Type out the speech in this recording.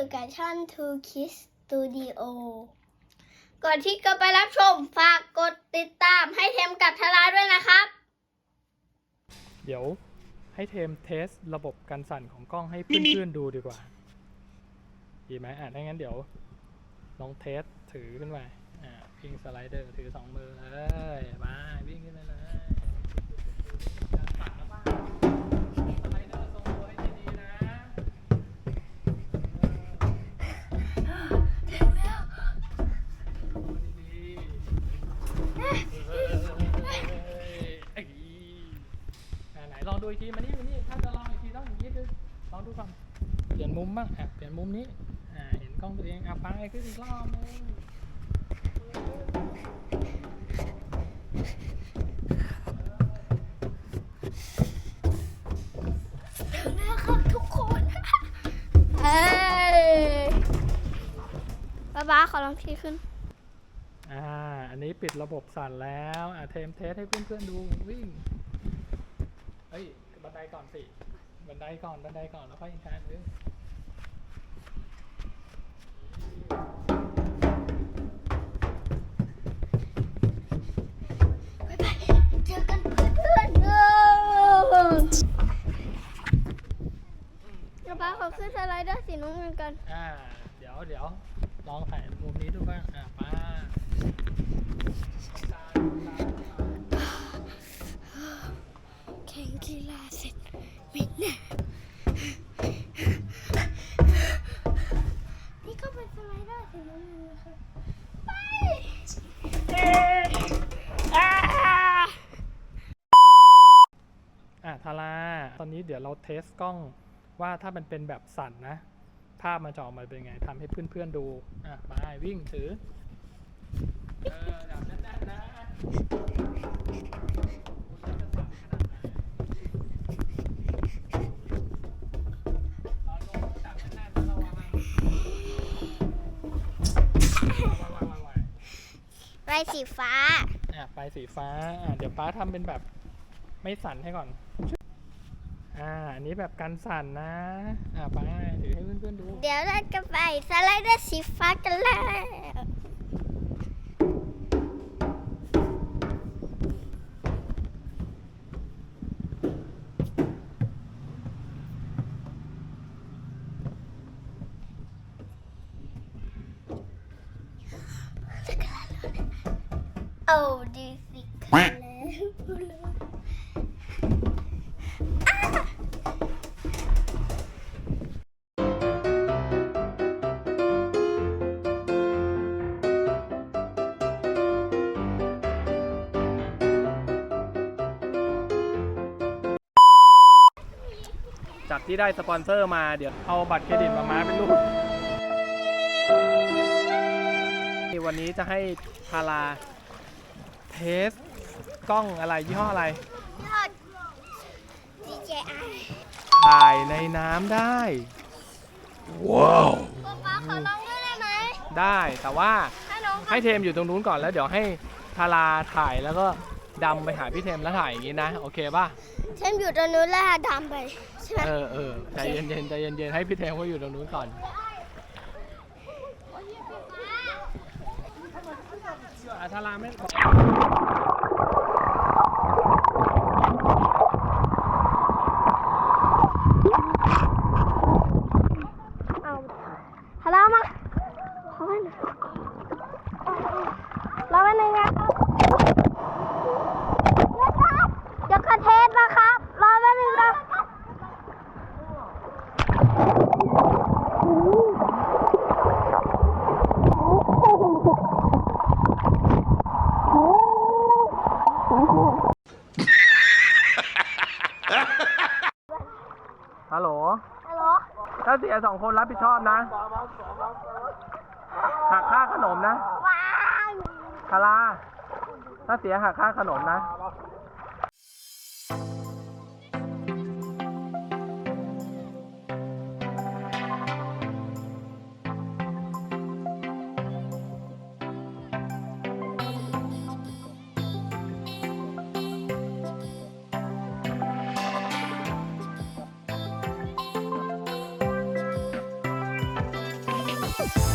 อยู่กับช่อง Two Kids Studio ก่อนที่จะไปรับชม ฝากกดติดตามให้เทมกับทาราด้วยนะครับ เดี๋ยวให้เทมเทสระบบการสั่นของกล้องให้เพื่อนๆดูดีกว่า ดีไหมอะถ้างั้นเดี๋ยวลองเทสถือขึ้นไปอ่าพิงสไลเดอร์ถือสองมือเลยมาวิ่งขึ้นไปเลย ดูก่อนเปลี่ยนมุมบ้างอะเปลี่ยนมุมนี้อ่าเห็นกล้องตัวเองอะไปขึ้นอีกรอบนึงนะครับทุกคนเอ้ยป้าบ้าขอลองทีขึ้น อ่า อันนี้ปิดระบบสั่นแล้วอ่าเทมเทสให้เพื่อนๆดูวิ่ง เฮ้ย บันไดก่อนสิ บันไดก่อนบันไดก่อนแล้วค่อยอินทานวิ่งบ๊ายบายเจอกันเพื่อนๆเออป้าบ้าขอขึ้นสไลเดอร์สีน้ำเงินกัน อ่า เดี๋ยวเดี๋ยวลองถ่ายมุมนี้ดูบ้างอ่าป้า แข่งกีฬาเสร็จไม่นานนี่ก็เป็นสไลเด อะทาราตอนนี้เดี๋ยวเราเทสกล้องว่าถ้ามันเป็นแบบสั่นนะ ภาพมันจะออกมาเป็นไงทำให้เพื่อนๆดู อะไปวิ่งถือ เออ สีฟ้า อะไปสีฟ้าอะเดี๋ยวป้าทำเป็นแบบไม่สั่นให้ก่อน อ่าอันนี้แบบกันสั่นนะ อ่าไปถือให้เพื่อนๆดู เดี๋ยวเราจะไปสไลเดอร์สีฟ้ากันแล้ว เอาดีสิค่ะแล้วจากที่ได้สปอนเซอร์มาเดี๋ยวเอาบัตรเครดิตมาม้าเป็นรูปวันนี้จะให้พารา เทส กล้องอะไรยี่ห้ออะไรยอด DJI ถ่ายในน้ำได้ ว้าว ป๊าป๊าขอลองด้วยได้ไหมได้แต่ว่าถ้าน้องให้เทมอยู่ตรงนู้นก่อนแล้วเดี๋ยวให้ทาราถ่ายแล้วก็ดำไปหาพี่เทมแล้วถ่ายอย่างนี้นะ โอเคป่ะเช่นอยู่ตรงนู้นแล้วดำไปใช่ไหมเออเออใจเย็นๆใจเย็นๆให้พี่เทมเขาอยู่ตรงนู้นก่อน อาทาราไม่บอก เอาฮัลโหลมาขอไว้หน่อยรอไว้หนึ่งนะครับนะครับเดี๋ยวกระเทศนะครับ รอไว้หนึ่งนะ ฮัลโหล ฮัลโหลถ้าเสียสองคนรับผิดชอบนะ หักค่าขนมนะว้าวทาราถ้าเสียหักค่าขนมนะ you